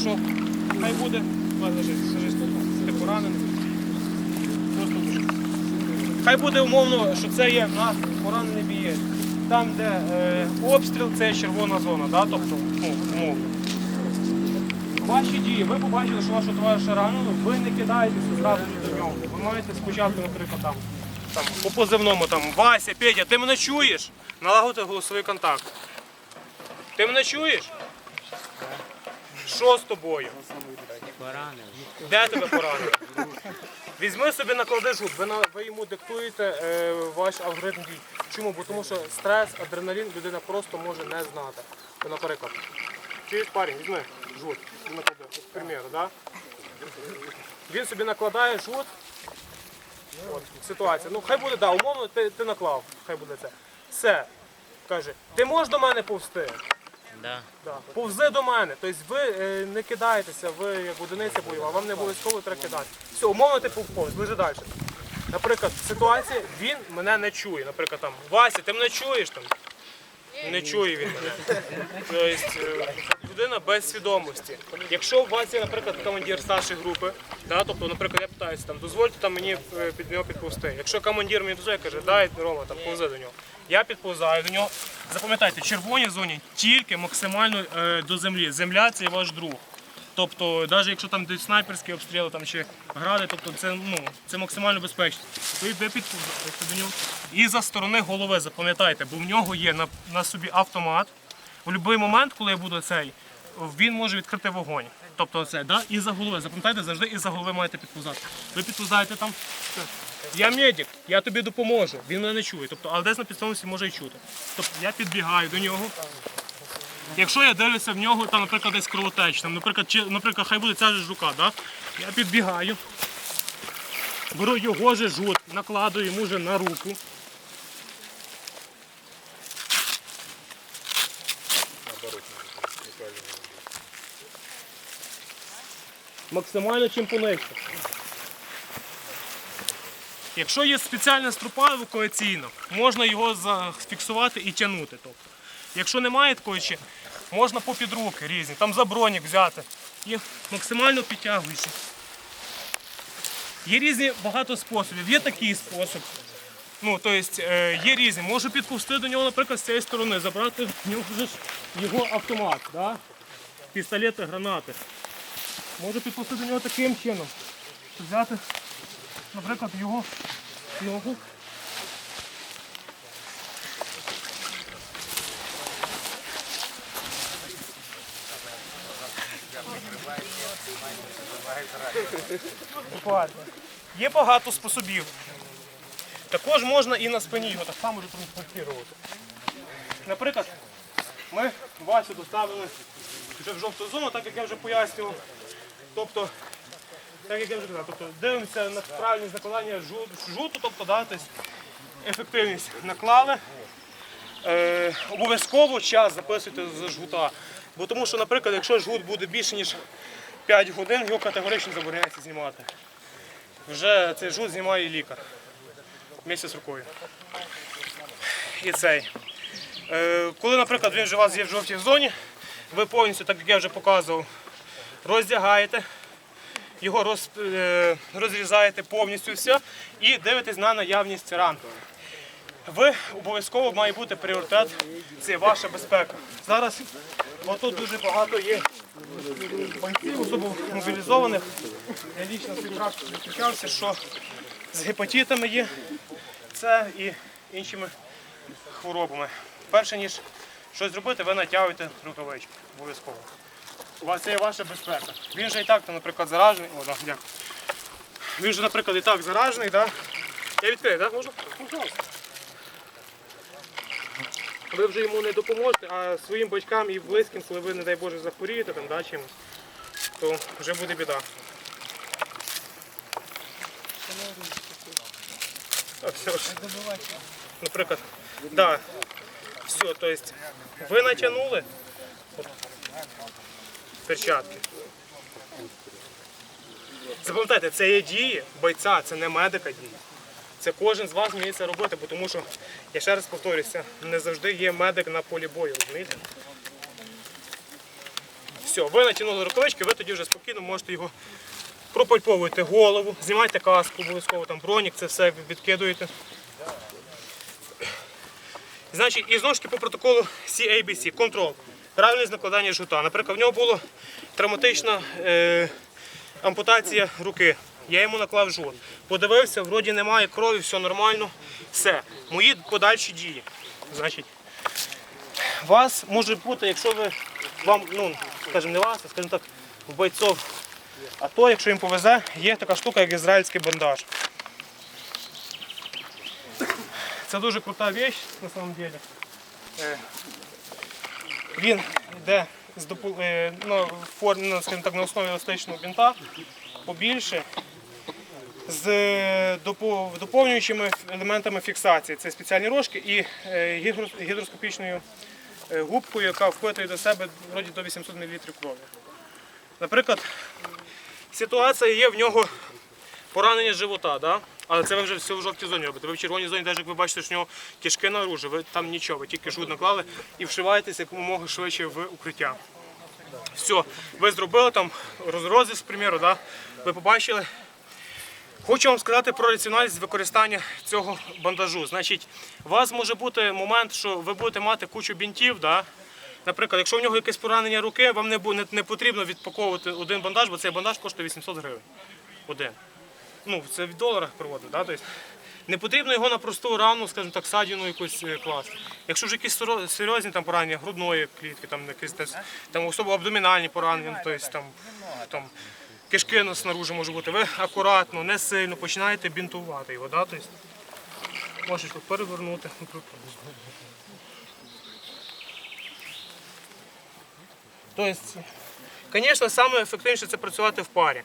Що? Хай буде. Лежить, лежить. Ти поранений. Хай буде умовно, що це є наш поранений бієць. Там, де е, обстріл, це червона зона, да? тобто, ну, умовно. Ваші дії, ви побачили, що вашого товариша ранено, ви не кидаєтеся зразу до нього. Ви маєте спочатку, наприклад, там, там, по позивному, там, Вася, Петя, ти мене чуєш? Налагодити голосовий контакт. Ти мене чуєш? Що з тобою? Де тебе поранили? Візьми собі наклади жут, ви, на- ви йому диктуєте е, ваш алгоритм дій. Чому? Бо тому що стрес, адреналін людина просто може не знати. То, наприклад, чуєш парень, візьми жут, і да? Він собі накладає жут. От, ситуація. Ну хай буде, да, умовно ти, ти наклав, хай буде це. Все. Каже, ти можеш до мене повсти? Да. Да. Повзи до мене. Тобто ви е, не кидаєтеся, ви як одиниця бойова, вам не обов'язково треба кидати. Все, умовно ти повз, лежи далі. Наприклад, ситуація, він мене не чує. Наприклад, там, Вася, ти мене чуєш там? Не чує він мене. Тобто е, людина без свідомості. Якщо у вас є, наприклад, командир старшої групи, да, тобто, наприклад, я питаюся, там, дозвольте там, мені е, під нього підповзти. Якщо командир мені дозволяє, каже, дай Рома, там, повзи до нього. Я підповзаю до нього. Запам'ятайте, в червоній зоні тільки максимально е, до землі. Земля це ваш друг. Тобто, навіть якщо там десь снайперські обстріли там, чи гради, тобто це, ну, це максимально безпечно. Ви, ви підповзаєте до нього. І за сторони голови запам'ятайте, бо в нього є на, на собі автомат. У будь-який момент, коли я буду цей, він може відкрити вогонь. Тобто це, да? і за голови. Запам'ятайте, завжди і за голови маєте підповзати. Ви підповзаєте там. Я медик, я тобі допоможу. Він мене не чує. Тобто, але десь на підставності може і чути. Тобто я підбігаю до нього. Якщо я дивлюся в нього, там, наприклад, десь кровотеч, там, наприклад, чи, наприклад, хай буде ця же жука, да? я підбігаю, беру його же жут, накладую йому же на руку. Максимально чим понижче. Якщо є спеціальна струпа евакуаційна, можна його зафіксувати і тягнути. Тобто. Якщо немає такої можна попід руки різні, там за бронік взяти. І максимально підтягуючи. Є різні багато способів. Є такий спосіб. Ну, тобто, є різні. Можу підпусти до нього, наприклад, з цієї сторони, забрати в нього його автомат, да? пістолети, гранати. Можу підпустити до нього таким чином. Взяти, наприклад, його ногу. Буквально. Є багато способів. Також можна і на спині його так само транспортувати. Наприклад, ми Васю доставили вже в жовту зону, так як я вже пояснював. Тобто, так як я вже казав, тобто дивимося на правильність накладання жу- жуту, тобто да, тобто ефективність наклали. Е, обов'язково час записуйте з жгута. Бо тому що, наприклад, якщо жгут буде більше, ніж 5 годин, його категорично забороняється знімати. Вже цей жгут знімає лікар. Місяць рукою. І цей. Е, коли, наприклад, він вже у вас є в жовтій зоні, ви повністю, так як я вже показував, роздягаєте, його роз, е, розрізаєте повністю все і дивитесь на наявність ран. Ви обов'язково має бути пріоритет, це ваша безпека. Зараз отут дуже багато є бойців, мобілізованих. Я лічно зустрічався, що з гепатитами є це і іншими хворобами. Перше ніж щось зробити, ви натягуєте рукавички. Обов'язково. У вас є ваша безпека. Він же і так, наприклад, заражений. О, да, дякую. Він же, наприклад, і так заражений, да? Я відкрию, так? Можу? Пожалуйста. Ви вже йому не допоможете, а своїм батькам і близьким, коли ви, не дай Боже, захворієте там, да, чимось, то вже буде біда. А, все. Наприклад, да, все, то есть ви натягнули перчатки. Запам'ятайте, це є дії бойця, це не медика дії. Це кожен з вас вміє це робити, бо тому що, я ще раз повторюся, не завжди є медик на полі бою, розумієте? Все, ви натягнули рукавички, ви тоді вже спокійно можете його пропальповуєте голову, знімайте каску обов'язково, там бронік, це все відкидуєте. Значить, і знову ж таки по протоколу CABC, контрол, правильність накладання жгута. Наприклад, в нього була травматична е, ампутація руки. Я йому наклав жгут. Подивився, вроді немає крові, все нормально. Все. Мої подальші дії. Значить, вас може бути, якщо ви вам, ну, скажімо, не вас, а скажімо так, в бойцов. А то, якщо їм повезе, є така штука, як ізраїльський бандаж. Це дуже крута річ на самом деле. Він йде з е, ну, в ну, скажімо так, на основі еластичного бінта, побільше, з доповнюючими елементами фіксації. Це спеціальні рожки і е, гідроскопічною е, губкою, яка впитує до себе вроді до 800 мл крові. Наприклад, ситуація є в нього поранення живота, да? Але це ви вже все в жовтій зоні робите. Ви в червоній зоні, навіть як ви бачите, що в нього кишки наружу, ви там нічого, ви тільки жгут наклали і вшиваєтесь якомога швидше в укриття. Все, ви зробили там розрозі, з приміру, да? ви побачили. Хочу вам сказати про раціональність використання цього бандажу. Значить, у вас може бути момент, що ви будете мати кучу бінтів. Да? Наприклад, якщо в нього якесь поранення руки, вам не, не потрібно відпаковувати один бандаж, бо цей бандаж коштує 800 гривень. Один. Ну, це в доларах проводить. Да? Тобто, не потрібно його на просту рану, скажімо так, садіну якусь е, класти. Якщо вже якісь серйозні там поранення грудної клітки, там, якісь, там особливо абдомінальні поранення, ну, тобто, там, там, кишки ну, снаружи може бути, ви акуратно, не сильно починаєте бінтувати його. Да? Тобто, можеш перевернути. Тобто, звісно, саме ефективніше це працювати в парі.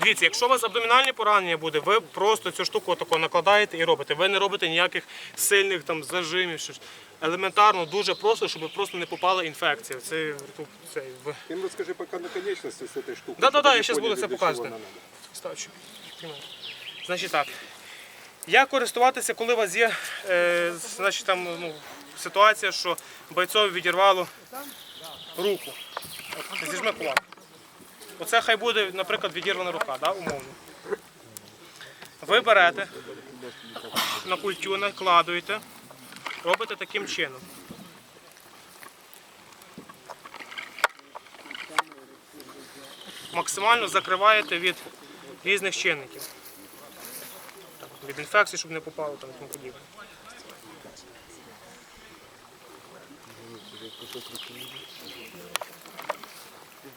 Дивіться, якщо у вас абдомінальне поранення буде, ви просто цю штуку отако накладаєте і робите. Ви не робите ніяких сильних там зажимів. щось. Елементарно, дуже просто, щоб просто не попала інфекція. Це, тут, це. Им расскажи пока на конечности с этой штукой. Да-да-да, я они щас буду це показувати. чего она надо. Став, щоб тримати. Значить так. Як користуватися, коли у вас є е, значить, там, ну, ситуація, що бойцові відірвало руку. Зіжми кулак. Оце хай буде, наприклад, відірвана рука, да, умовно. Ви берете, на культю накладуєте, робите таким чином. максимально закриваєте від різних чинників. Від інфекцій, щоб не попало там тому подібне.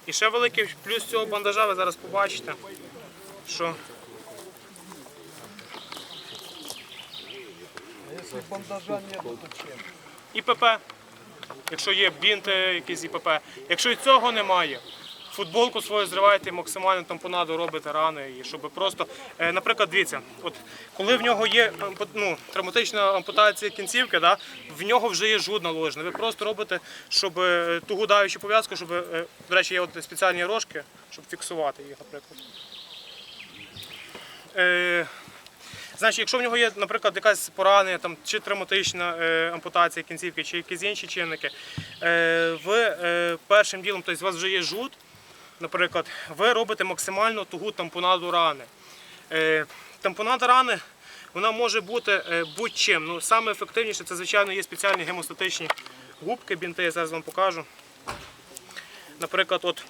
І ще великий плюс цього бандажа, ви зараз побачите, що ІПП, якщо є бінти, якісь ІПП. Якщо і цього немає, футболку свою зриваєте максимально тампонаду робите рани, і щоб просто, е, наприклад, дивіться, от коли в нього є ну, травматична ампутація кінцівки, да, в нього вже є жгут наложений. Ви просто робите, щоб е, тугу даючу пов'язку, щоб, е, до речі, є от спеціальні рожки, щоб фіксувати їх, наприклад. Е, Значить, якщо в нього є, наприклад, якась поранення, там, чи травматична е, ампутація кінцівки, чи якісь інші чинники, е, ви е, першим ділом, тобто у вас вже є жут, наприклад, ви робите максимально тугу тампонаду рани. Е, тампонада рани вона може бути е, будь-чим. Ну, саме ефективніше це, звичайно, є спеціальні гемостатичні губки, бінти, я зараз вам покажу. Наприклад, от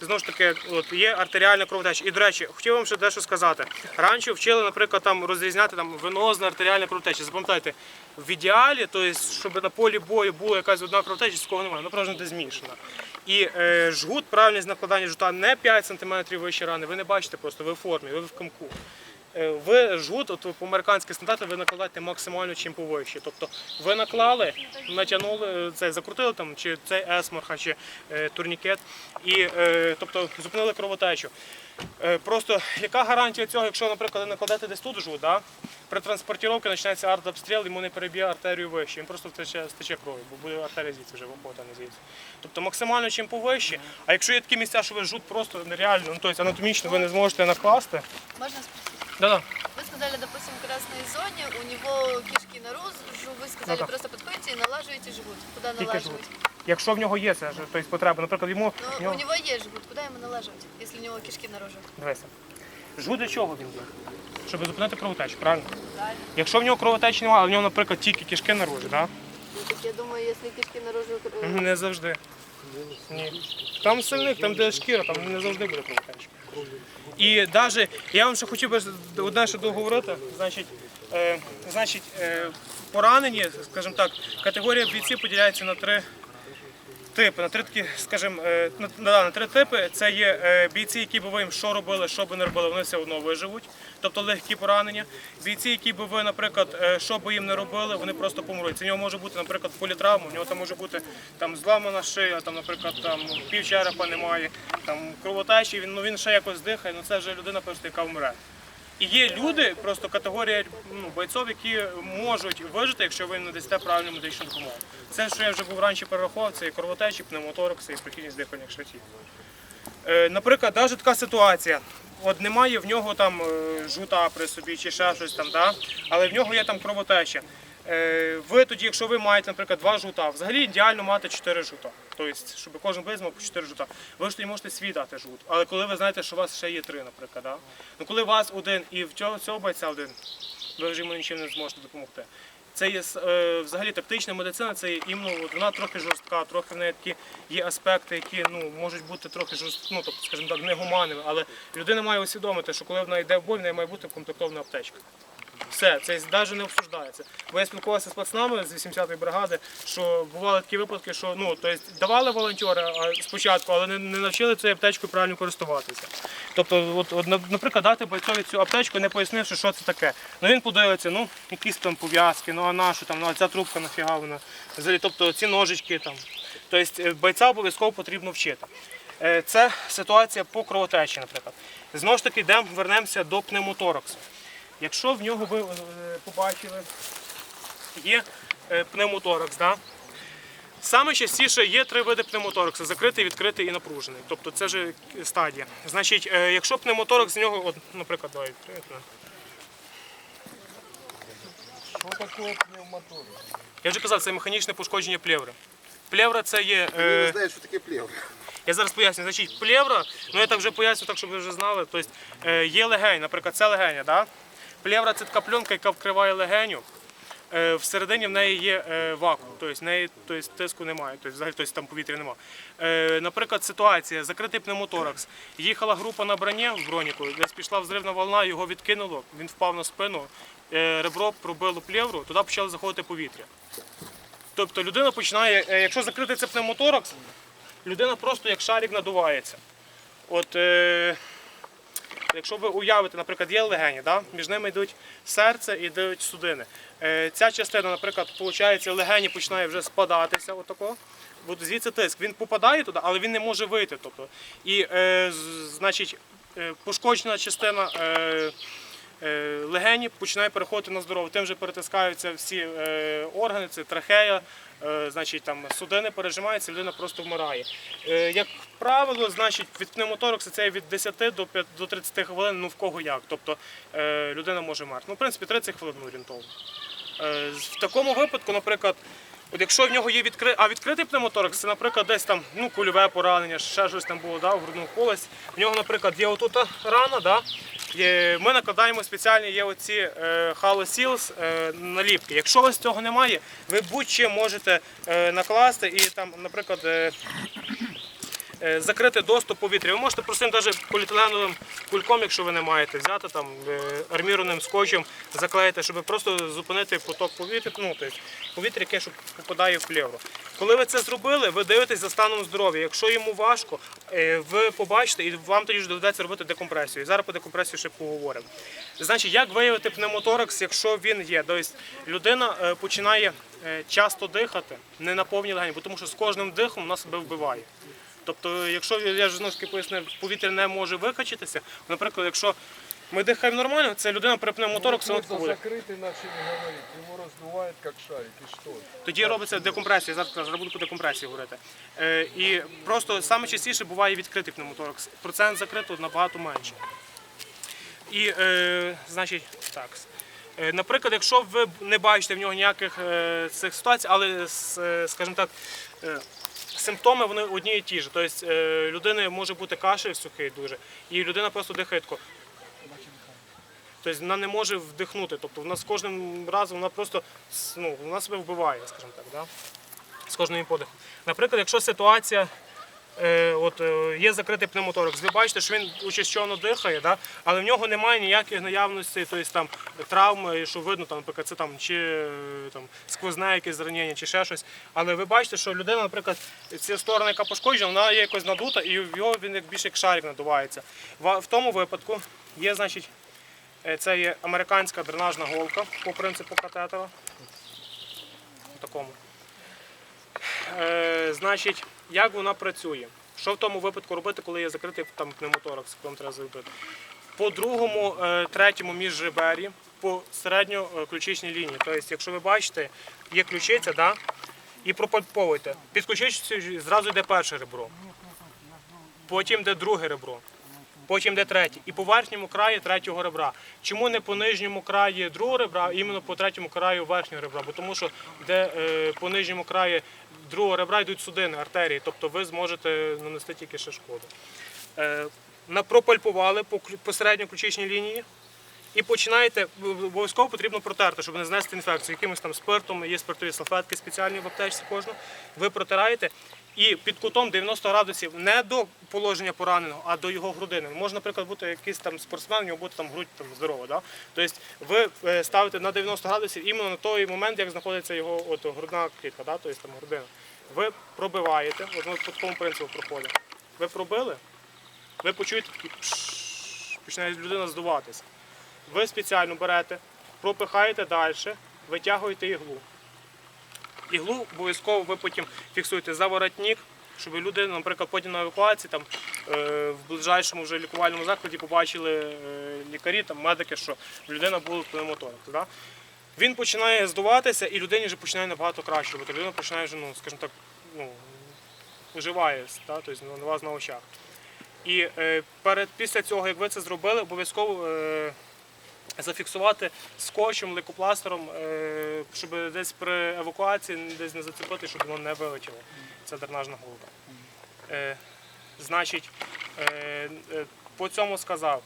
Знову ж таки, от є артеріальна кровотеча. І, до речі, хотів вам ще дещо сказати. Раніше вчили, наприклад, там розрізняти там венозна артеріальна кровотеча. Запам'ятайте, в ідеалі, тобто, щоб на полі бою була якась одна кровотеча, з кого немає, вона просто не змішана. І е, жгут, правильність накладання жгута не 5 см вище рани, ви не бачите просто, ви в формі, ви в камку. Е, Ви жгут, от по американських стандартах, ви накладаєте максимально чим повище. Тобто ви наклали, натягнули е, це, закрутили там, чи цей есморха, чи е, турнікет, і е, тобто зупинили кровотечу. Е, просто яка гарантія цього, якщо, наприклад, ви накладете десь тут жгут, да? при транспортіровці починається артобстріл, йому не переб'є артерію вище, він просто втече, стече кров'ю, бо буде артерія звідси вже виходить, не звідси. Тобто максимально чим повище. А якщо є такі місця, що ви жут просто нереально, ну тобто анатомічно ви не зможете накласти. Можно спросить? Да-да. Вы сказали, допустим, в красной зоне, у него кишки наружу, вы сказали, Ну да. просто подходите и налаживаете жгут. Куда Тільки налаживать? жгут. Якщо в нього є це ж, тобто потреба, наприклад, йому в Но нього... у него есть жгут, куда ему налаживать, если у него кишки наружу? Дивися. Жгут для чого він є? Щоб зупинити кровотечу, правильно? Правильно. Якщо в нього кровотечі немає, але в нього, наприклад, тільки кишки наружі, так? Ну, так я думаю, если кишки наружу... э, Не завжди. Ні. Там сильник, там де шкіра, там не завжди буде кровотеча. І навіть, я вам ще хотів би одне ще договорити, значить, е, значить е, поранені, скажімо так, категорія бійців поділяється на три типи. На три такі, скажімо, е, на, на, три типи. Це є е, бійці, які би ви їм що робили, що би не робили, вони все одно виживуть, тобто легкі поранення. Бійці, які би ви, наприклад, е, що би їм не робили, вони просто помруть. Це нього може бути, наприклад, політравма, в нього там може бути там зламана шия, там, наприклад, там пів черепа немає, там кровотечі, він ну він ще якось дихає, ну це вже людина просто, яка вмре. І є люди, просто категорія ну, бойців, які можуть вижити, якщо ви їм надасте правильну медичну допомогу. Це, що я вже був раніше перераховував, це і кровотечі, пневмоторакси, і прохідність дихальних шляхів. Е, наприклад, навіть така ситуація. От немає в нього там е, жута при собі чи ще щось там, да? але в нього є там кровотеча. Е, ви тоді, якщо ви маєте, наприклад, два жута, взагалі ідеально мати чотири жута. Тобто, щоб кожен боєць мав по чотири жута. Ви ж тоді можете свій дати жут. Але коли ви знаєте, що у вас ще є три, наприклад, да? ну коли у вас один і в цього, цього бойця один, ви вже йому нічим не зможете допомогти. Це є е, взагалі тактична медицина, це є іменно вона трохи жорстка, трохи в неї такі є аспекти, які ну можуть бути трохи жорст, ну тобто, скажімо так, негуманними. Але людина має усвідомити, що коли вона йде в бой, в неї має бути комплектована аптечка. Все, це навіть не обсуждається. Бо я спілкувався з пацанами з 80-ї бригади, що бували такі випадки, що ну тобто давали волонтери спочатку, але не, не навчили цією аптечкою правильно користуватися. Тобто, от, от, наприклад, дати бойцові цю аптечку, не пояснивши, що це таке. Ну він подивиться, ну якісь там пов'язки, ну а на що там, ну а ця трубка нафіга вона. Взагалі, тобто ці ножички там. Тобто бойця обов'язково потрібно вчити. Е, Це ситуація по кровотечі, наприклад. Знову ж таки, йдемо, вернемося до пневмотораксу. Якщо в нього ви е, побачили, є е, пневмоторакс, да? Саме частіше є три види пневмотораксу: закритий, відкритий і напружений. Тобто це вже стадія. Значить, е, якщо пневмоторакс з нього, от, наприклад, давай відкриємо. Что такое пневмоторакс? Я вже казав, це механічне пошкодження плеври. Плевра це є. Я не Е, знаю, что такое плевра. я зараз поясню. Значить, плевра, ну я так вже поясню, так щоб ви вже знали. Тобто, е, є легень, наприклад, це легеня. Да? Плевра це така пленка, яка вкриває легеню. Е, Всередині в неї є е, вакуум, тобто неї тобто, тиску немає, тобто, взагалі тобто, там повітря немає. Е, наприклад, ситуація, закритий пневмоторакс. Їхала група на броні в броніку, десь пішла взривна волна, його відкинуло, він впав на спину, ребро пробило плевру, туди почало заходити повітря. Тобто людина починає, якщо закрити це пневмоторакс, людина просто як шарик надувається. От, якщо ви уявите, наприклад, є легені, да? між ними йдуть серце і йдуть судини. Е, ця частина, наприклад, виходить, легені починає вже спадатися. Отако. От звідси тиск. Він попадає туди, але він не може вийти. Тобто. І е, значить, е, пошкоджена частина. Е, е, легені починає переходити на здоров'я. Тим же перетискаються всі е, органи, це трахея, значить там судини пережимаються, людина просто вмирає. Е, як правило, значить від пневмоторакса це від 10 до 5, до 30 хвилин, ну в кого як. Тобто е, людина може вмерти. Ну, в принципі, 30 хвилин орієнтовно. Е, В такому випадку, наприклад, от якщо в нього є відкритий, а відкритий пневмоторакс, це, наприклад, десь там ну, кульове поранення, ще щось там було да, в грудному колесі. В нього, наприклад, є отут рана, да, є, ми накладаємо спеціальні є оці е, Seals е, наліпки. Якщо у вас цього немає, ви будь-чим можете е, накласти і там, наприклад, е, закрити доступ повітря. Ви можете простим навіть поліетиленовим кульком, якщо ви не маєте, взяти там е, армірованим скотчем, заклеїти, щоб просто зупинити поток повітря, ну, тобто повітря, яке щоб попадає в плевру. Коли ви це зробили, ви дивитесь за станом здоров'я. Якщо йому важко, е, ви побачите, і вам тоді ж доведеться робити декомпресію. Зараз по декомпресію ще поговоримо. Значить, як виявити пневмоторакс, якщо він є? Тобто людина е, починає е, часто дихати, не на повні легені, тому що з кожним дихом вона себе вбиває. Тобто, якщо я ж знову ж таки пояснив, повітря не може викачатися, наприклад, якщо ми дихаємо нормально, це людина при пневмотораксі вона Просто буде. закрытый начали говорить. Его раздувает как шарик. И что? Тоді робиться декомпресія. Зараз буду по декомпресії говорити. Е, і просто саме частіше буває відкритий пневмоторакс. Процент закритого набагато менше. І, е, значить, так. Е, Наприклад, якщо ви не бачите в нього ніяких е, цих ситуацій, але, с- е, скажімо так, е, симптоми вони одні і ті ж. Тобто е, людини може бути кашель сухий дуже, і людина просто дихає тако. Тобто вона не може вдихнути. Тобто вона з кожним разом вона просто ну, вона себе вбиває, скажімо так. Да? З кожним подихом. Наприклад, якщо ситуація. Е, от, е, є закритий пневмоторакс. Ви бачите, що він учащено дихає, да? але в нього немає ніяких наявностей, тобто там травми, що видно, там, наприклад, це там чи е, там сквозне якесь зранення, чи ще щось. Але ви бачите, що людина, наприклад, ця сторона, яка пошкоджена, вона є якось надута, і в його він більше як шарик надувається. В, тому випадку є, значить, це є американська дренажна голка по принципу катетера. Такому. Е, значить, як вона працює? Що в тому випадку робити, коли є закритий там пневмоторакс, коли треба зробити? По другому, е, третьому міжребері, по середньоключичній лінії. Тобто, якщо ви бачите, є ключиця, да? і пропальповуйте. Під ключицею зразу йде перше ребро, потім йде друге ребро, потім йде третє. І по верхньому краї третього ребра. Чому не по нижньому краї другого ребра, а іменно по третьому краю верхнього ребра? Бо тому що де е, по нижньому краї другого ребра йдуть судини, артерії, тобто ви зможете нанести тільки ще шкоду. Напропальпували посередньо пропальпували по, клю- по лінії. І починаєте, обов'язково потрібно протерти, щоб не знести інфекцію. Якимось там спиртом, є спиртові салфетки спеціальні в аптечці кожну. Ви протираєте і під кутом 90 градусів не до положення пораненого, а до його грудини. Може, наприклад, бути якийсь там спортсмен, у нього буде там грудь там, здорова. Да? Тобто ви е, ставите на 90 градусів іменно на той момент, як знаходиться його от, грудна клітка, да? тобто там грудина. Ви пробиваєте, от ми по такому принципу проходимо. Ви пробили, ви почуєте такий починає людина здуватися. Ви спеціально берете, пропихаєте далі, витягуєте іглу. Іглу обов'язково ви потім фіксуєте за воротник, щоб людина, наприклад, потім на евакуації там, е, в ближайшому вже лікувальному закладі побачили е, лікарі, там, медики, що людина була пневмоторакс. Да? Він починає здуватися і людині вже починає набагато краще робити. Людина починає вже, ну, скажімо так, ну, оживає, да? тобто на вас на очах. І е, перед, після цього, як ви це зробили, обов'язково е, зафіксувати скотчем, лейкопластером, е, щоб десь при евакуації десь не зацепити, щоб воно не вилетіло. Це дренажна голка. Е, значить, е, по цьому сказав.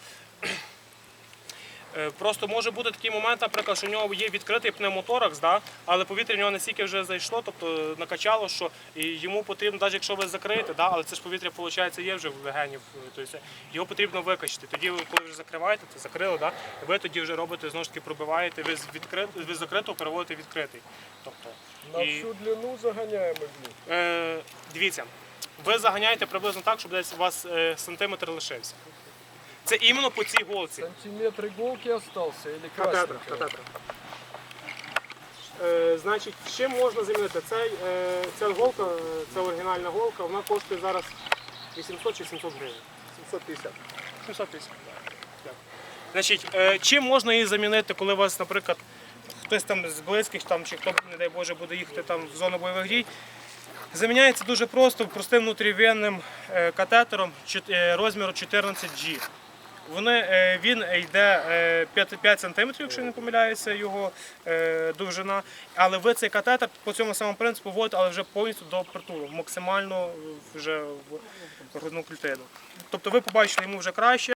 Е, Просто може бути такий момент, наприклад, що в нього є відкритий пневмоторакс, да? але повітря в нього настільки вже зайшло, тобто накачало, що і йому потрібно, навіть якщо ви закриєте, да? але це ж повітря, виходить, є вже в легенів, тобто його потрібно викачати. Тоді, ви, коли вже закриваєте, це закрили, да? ви тоді вже робите, знову ж таки пробиваєте, ви з, відкрит... ви закритого переводите відкритий. Тобто, На і, всю длину загоняем иглу. е, дивіться, ви заганяєте приблизно так, щоб десь у вас е, сантиметр лишився. Це іменно по цій голці. Сантиметр иголки остался или Катетра, катетра. Е, значить, чим можна замінити? Цей, е, ця голка, е, це оригінальна голка, вона коштує зараз 800 чи 700 гривень. 750. 750. Дякую. Значить, е, чим можна її замінити, коли у вас, наприклад, хтось там з близьких там, чи хто, не дай Боже, буде їхати там в зону бойових дій? Заміняється дуже просто простим внутрівенним е, катетером чот- е, розміру 14G. Вони, е, він йде е, 5, 5 см, якщо не помиляюся, його е, довжина. Але ви цей катетер по цьому самому принципу вводите, але вже повністю до притулу, максимально вже в грудну клітину. Тобто ви побачили йому вже краще.